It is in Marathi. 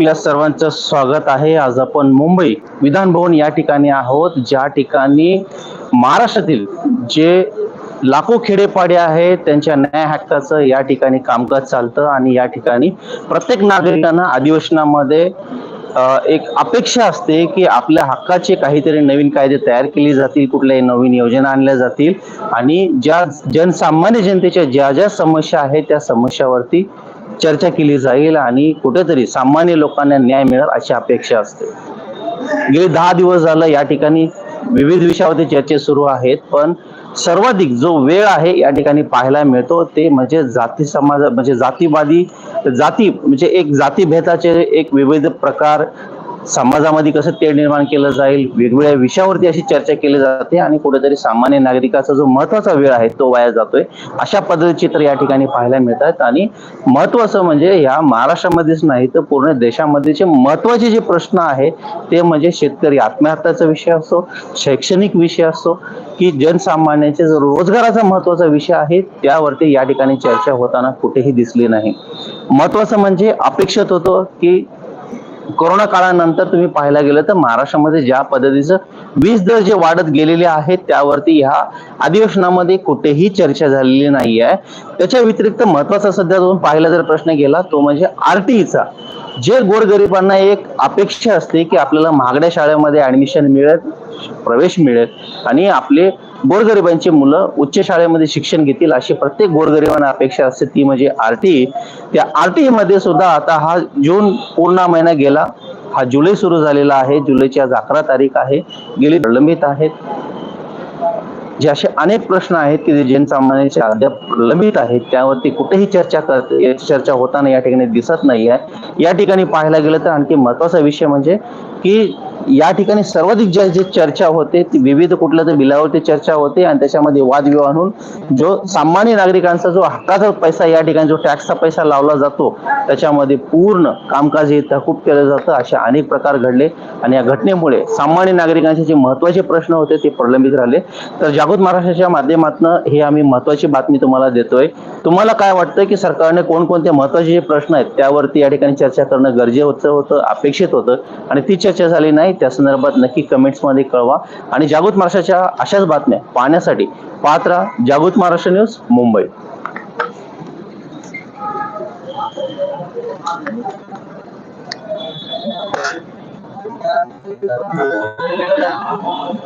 आपल्या सर्वांचं स्वागत आहे. आज आपण मुंबई विधान भवन या ठिकाणी आहोत ज्या ठिकाणी महाराष्ट्रातील जे लाखो खेडेपाडे आहेत त्यांच्या न्याय हक्काचं या ठिकाणी कामकाज चालतं आणि या ठिकाणी प्रत्येक नागरिकांना अधिवेशनामध्ये एक अपेक्षा असते की आपल्या हक्काचे काहीतरी नवीन कायदे तयार केले जातील कुठल्याही नवीन योजना आणल्या जातील आणि ज्या जनसामान्य जनतेच्या ज्या ज्या समस्या आहेत त्या समस्यावरती चर्चा केली जाईल आणि कुठेतरी सामान्य लोकांना न्याय मिळेल अशी अपेक्षा असते. गेले दहा दिवस झालं या ठिकाणी विविध विषयावरती चर्चा सुरू आहेत पण सर्वाधिक जो वेळ आहे या ठिकाणी पाहायला मिळतो ते म्हणजे जाती समाज म्हणजे जातीवादी जाती म्हणजे एक जातीभेदाचे एक विविध प्रकार समाजामध्ये कसं तेढ निर्माण केलं जाईल वेगवेगळ्या विषयावरती अशी चर्चा केली जाते आणि कुठेतरी सामान्य नागरिकाचा जो महत्त्वाचा वेळ आहे तो वाया जातोय. अशा पद्धतीचे चित्र या ठिकाणी पाहायला मिळतात आणि महत्वाचं म्हणजे ह्या महाराष्ट्रामध्येच नाही तर पूर्ण देशामध्ये जे महत्त्वाचे जे प्रश्न आहे ते म्हणजे शेतकरी आत्महत्याचा विषय असो शैक्षणिक विषय असो की जनसामान्यांचे जो रोजगाराचा महत्त्वाचा विषय आहे त्यावरती या ठिकाणी चर्चा होताना कुठेही दिसली नाही. महत्वाचं म्हणजे अपेक्षित होतं की कोरोना काळानंतर तुम्ही पाहायला गेलं तर महाराष्ट्रामध्ये ज्या पद्धतीचं वीज दर जे वाढत गेलेले आहेत त्यावरती ह्या अधिवेशनामध्ये कुठेही चर्चा झालेली नाही आहे त्याच्या व्यतिरिक्त महत्त्वाचा सध्या दोन पाहिला जर प्रश्न गेला तो म्हणजे आरटीईचा जे गोरगरिबांना एक अपेक्षा असते की आपल्याला महागड्या शाळेमध्ये ऍडमिशन मिळेल प्रवेश मिळेल आणि आपले गोरगरिबांची मुलं उच्च शाळेमध्ये शिक्षण घेतील अशी प्रत्येक गोरगरिबांना अपेक्षा असते. ती म्हणजे आरटीई त्या आरटीई मध्ये सुद्धा आता हा जून पूर्ण महिना गेला. हा जुलै सुरू झालेला आहे. जुलैची आज अकरा तारीख आहे. गेली प्रलंबित आहेत. जे असे अनेक प्रश्न आहेत की जनसामान्यांचे अद्याप प्रलंबित आहेत. त्यावरती कुठेही चर्चा करते चर्चा होताना या ठिकाणी दिसत नाही आहे या ठिकाणी पाहायला गेलं तर आणखी महत्त्वाचा विषय म्हणजे की या ठिकाणी सर्वाधिक ज्या जे चर्चा होते ती विविध कुठल्या तर बिलावरती चर्चा होते आणि त्याच्यामध्ये वादविवाद होऊन जो सामान्य नागरिकांचा जो हक्काचा पैसा या ठिकाणी जो टॅक्सचा पैसा लावला जातो त्याच्यामध्ये पूर्ण कामकाज हे तहकूब केलं जातं. असे अनेक प्रकार घडले आणि या घटनेमुळे सामान्य नागरिकांचे जे महत्त्वाचे प्रश्न होते ते प्रलंबित राहिले. तर जागृत महाराष्ट्राच्या माध्यमातून हे आम्ही महत्वाची बातमी तुम्हाला देतोय. तुम्हाला काय वाटतं की सरकारने कोणकोणते महत्त्वाचे जे प्रश्न आहेत त्यावरती या ठिकाणी चर्चा करणं गरजेचं होतं अपेक्षित होतं? आणि ती चर्चा झाली नाही त्या संदर्भात नक्की कमेंट्समध्ये कळवा. आणि जागृत महाराष्ट्राच्या अशाच बातम्या पाहण्यासाठी पात्रा जागृत महाराष्ट्र न्यूज मुंबई.